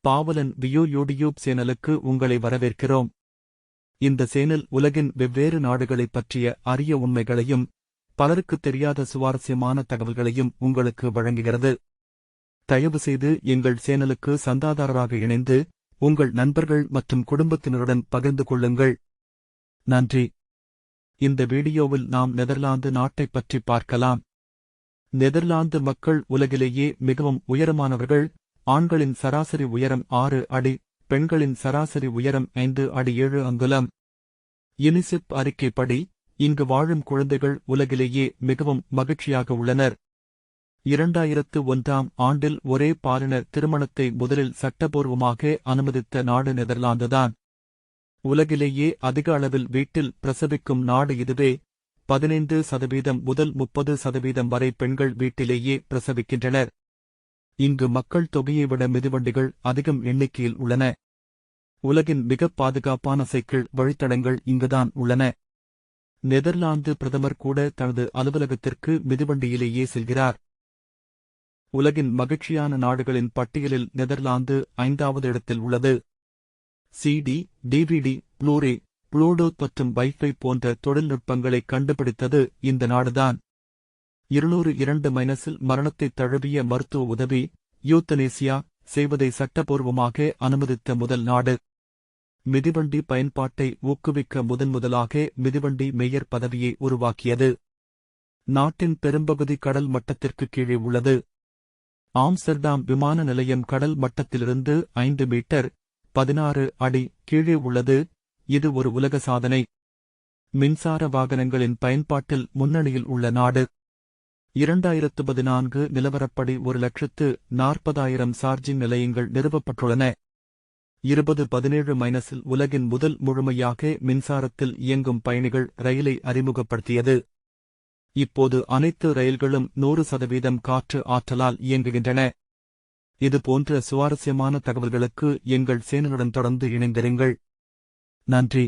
பாவலன் view YouTube சேனலுக்கு உங்களை வரவேற்கிறோம். இந்த சேனல் உலகின் வெவ்வேறு நாடுகளைப் பற்றிய அரிய உண்மைகளையும் பலருக்கு தெரியாத சுவாரஸ்யமான தகவல்களையும் உங்களுக்கு வழங்குகிறது. தயவு செய்து எங்கள் சேனலுக்கு சந்தாதாரராக இணைந்து உங்கள் நண்பர்கள் மற்றும் குடும்பத்தினருடன் பகிர்ந்து கொள்ளுங்கள். நன்றி. இந்த வீடியோவில் நாம் நெதர்லாந்து நாட்டைப் பற்றி பார்க்கலாம். நெதர்லாந்து மக்கள் உலகிலேயே மிகவும் உயரமானவர்கள் ஆண்களின் சராசரி உயரம் ஆறு அடி பெண்களின் சராசரி உயரம் ஐந்து அடி ஏழு அங்குலம். யுனிசெப் அறிக்கைப்படி இங்கு வாழும் குழந்தைகள் உலகிலேயே மிகவும் மகிழ்ச்சியாக உள்ளனர். இரண்டாயிரத்து ஒன்றாம் ஆண்டில் ஒரே பாலினர் திருமணத்தை முதலில் சட்டபூர்வமாக அனுமதித்த நாடு நெதர்லாந்துதான். உலகிலேயே அதிக அளவில் வீட்டில் பிரசவிக்கும் நாடு இதுவே. பதினைந்து சதவீதம் முதல் முப்பது சதவீதம் வரை பெண்கள் வீட்டிலேயே பிரசவிக்கின்றனர். இங்கு மக்கள் தொகையை விட மிதிவண்டிகள் அதிகம் எண்ணிக்கையில் உள்ளன. உலகின் மிகப் பாதுகாப்பான சைக்கிள் வழித்தடங்கள் இங்குதான் உள்ளன. நெதர்லாந்து பிரதமர் கூட தனது அலுவலகத்திற்கு மிதிவண்டியிலேயே செல்கிறார். உலகின் மகிழ்ச்சியான நாடுகளின் பட்டியலில் நெதர்லாந்து ஐந்தாவது இடத்தில் உள்ளது. சிடி டிவிடி ப்ளூரே ப்ளூடூத் மற்றும் வைஃபை போன்ற தொழில்நுட்பங்களை கண்டுபிடித்தது இந்த நாடுதான். இருநூறு இரண்டு மைனஸில் மரணத்தை தழுவிய மருத்துவ உதவி யூத்தனேசியா செய்வதை சட்டபூர்வமாக அனுமதித்த முதல் நாடு. மிதிவண்டி பயன்பாட்டை ஊக்குவிக்க முதன்முதலாக மிதிவண்டி மேயர் பதவியை உருவாக்கியது. நாட்டின் பெரும்பகுதி கடல் மட்டத்திற்கு கீழே உள்ளது. ஆம்ஸ்டர்டாம் விமான நிலையம் கடல் மட்டத்திலிருந்து ஐந்து மீட்டர் பதினாறு அடி கீழே உள்ளது. இது ஒரு உலக சாதனை. மின்சார வாகனங்களின் பயன்பாட்டில் முன்னணியில் உள்ள நாடு. இரண்டாயிரத்து பதினான்கு நிலவரப்படி ஒரு லட்சத்து நாற்பதாயிரம் சார்ஜிங் நிலையங்கள் நிறுவப்பட்டுள்ளன. இருபது பதினேழு மைனஸில் உலகின் முதல் முழுமையாக மின்சாரத்தில் இயங்கும் பயணிகள் ரயிலை அறிமுகப்படுத்தியது. இப்போது அனைத்து ரயில்களும் நூறு சதவீதம் காற்று ஆற்றலால் இயங்குகின்றன. இது போன்ற சுவாரஸ்யமான தகவல்களுக்கு எங்கள் சேனலுடன் தொடர்ந்து இணைந்திருங்கள். நன்றி.